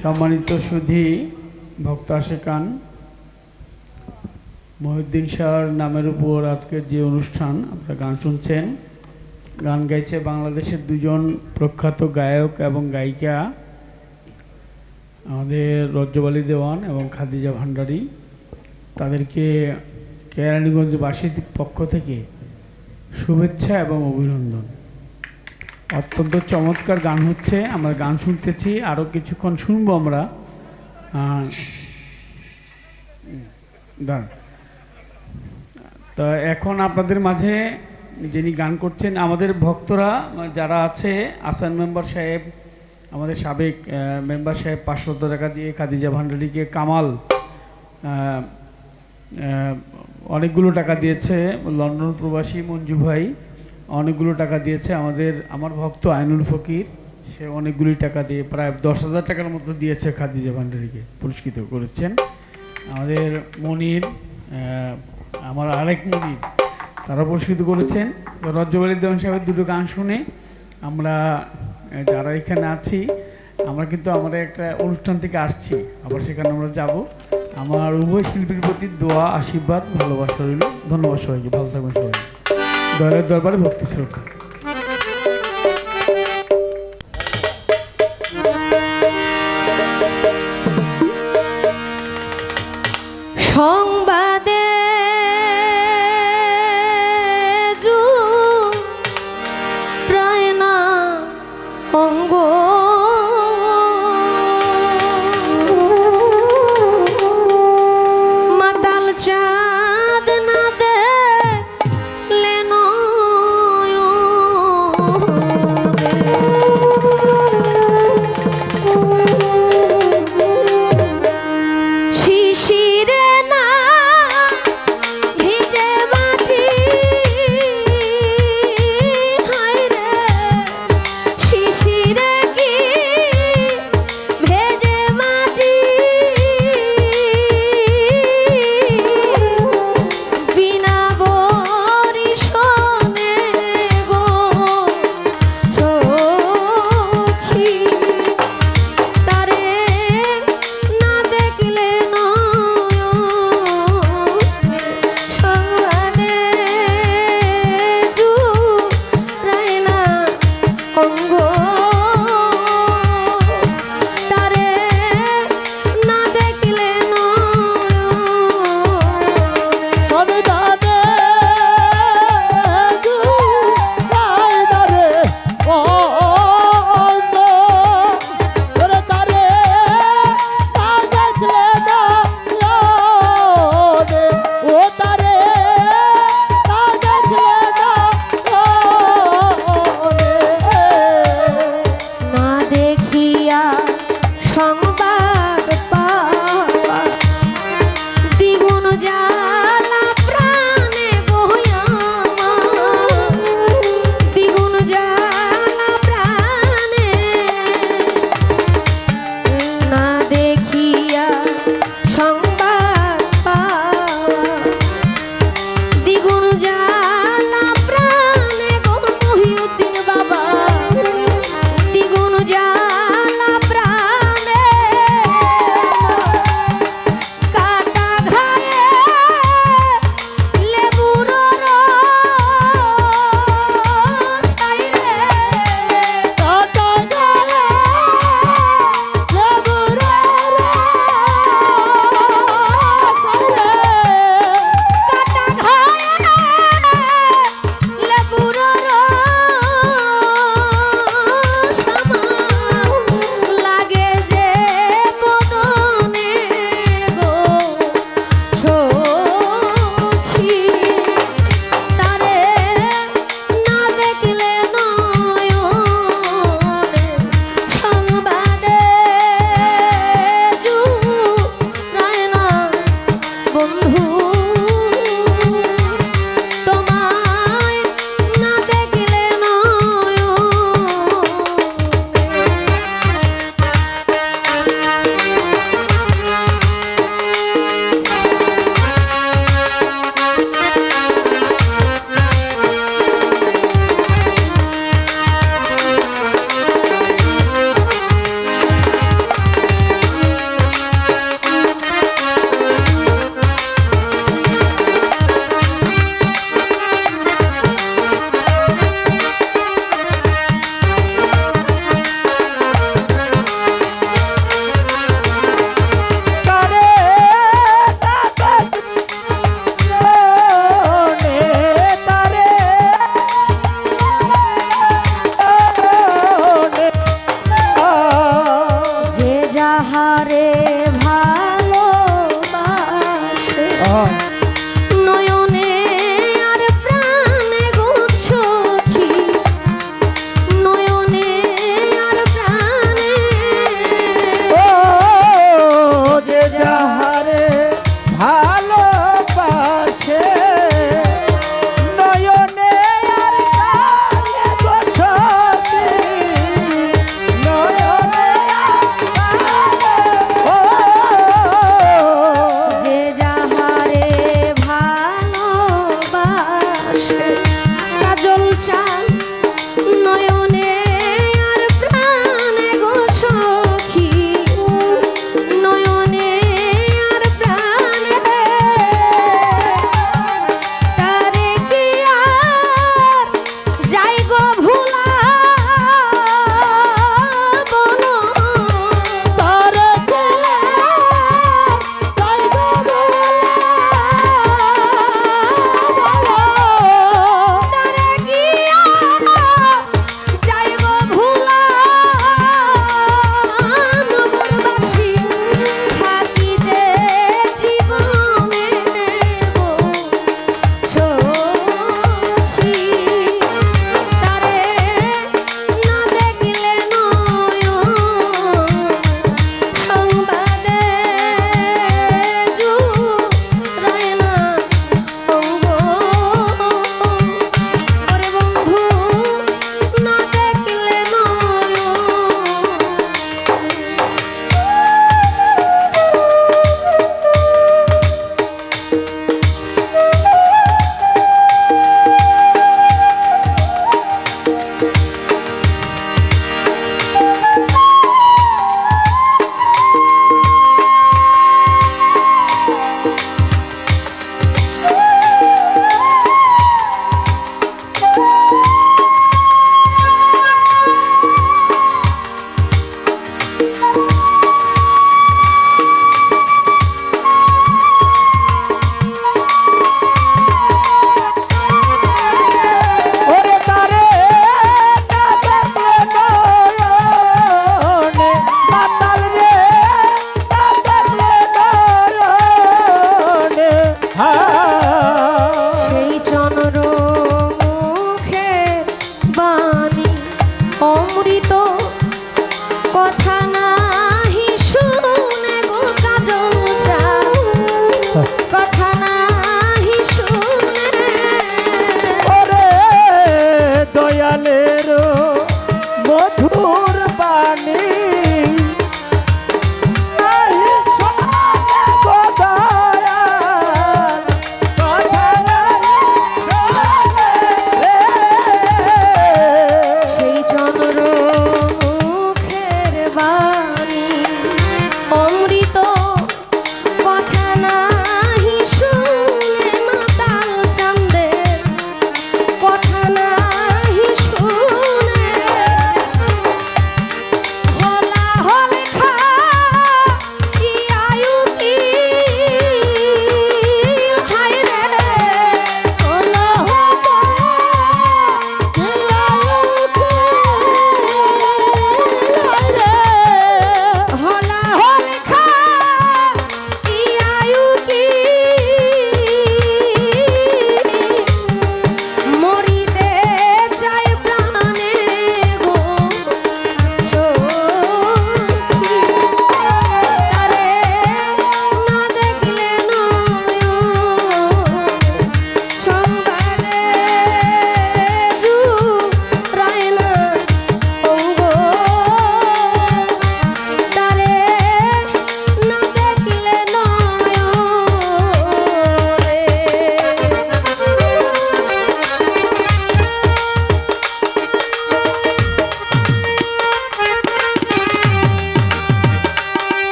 সম্মানিত সুধি ভক্ত আশেকান মহিউদ্দিন শাহর নামের উপর আজকের যে অনুষ্ঠান, আপনারা গান শুনছেন। গান গাইছে বাংলাদেশের দুজন প্রখ্যাত গায়ক এবং গায়িকা, আমাদের রজ্জবালী দেওয়ান এবং খাদিজা ভান্ডারী তাদেরকে কেরানীগঞ্জবাসীর পক্ষ থেকে শুভেচ্ছা এবং অভিনন্দন। অত্যন্ত চমৎকার গান হচ্ছে, আমরা গান শুনতেছি আরও কিছুক্ষণ শুনব আমরা। তো এখন আপনাদের মাঝে যিনি গান করছেন, আমাদের ভক্তরা যারা আছে, আসান মেম্বার সাহেব, আমাদের সাবেক মেম্বার সাহেব পাঁচশো টাকা দিয়ে, খাদিজা ভান্ডারিকে কামাল অনেকগুলো টাকা দিয়েছে, লন্ডন প্রবাসী মঞ্জু ভাই অনেকগুলো টাকা দিয়েছে। আমাদের, আমার ভক্ত আইনুল ফকির, সে অনেকগুলি টাকা দিয়ে প্রায় দশ হাজার টাকার মতো দিয়েছে খাদিজা ভান্ডারিকে পুরস্কৃত করেছেন। আমাদের মনির আমার আরেক মনির, তারা পুরস্কৃত করেছেন। রজ্জবালী দেওয়ান সাহেবের দুটো গান শুনে আমরা যারা এখানে আছি, আমরা কিন্তু আমাদের একটা অনুষ্ঠান থেকে আসছি। আবার সেখানে আমরা যাব। আমার উভয় শিল্পীর প্রতি দোয়া, আশীর্বাদ, ভালোবাসা রইল। ধন্যবাদ সবাইকে। ভালো থাকবেন সবাই। দয়ালের দরবারে ভক্তি শ্রদ্ধা। ভুল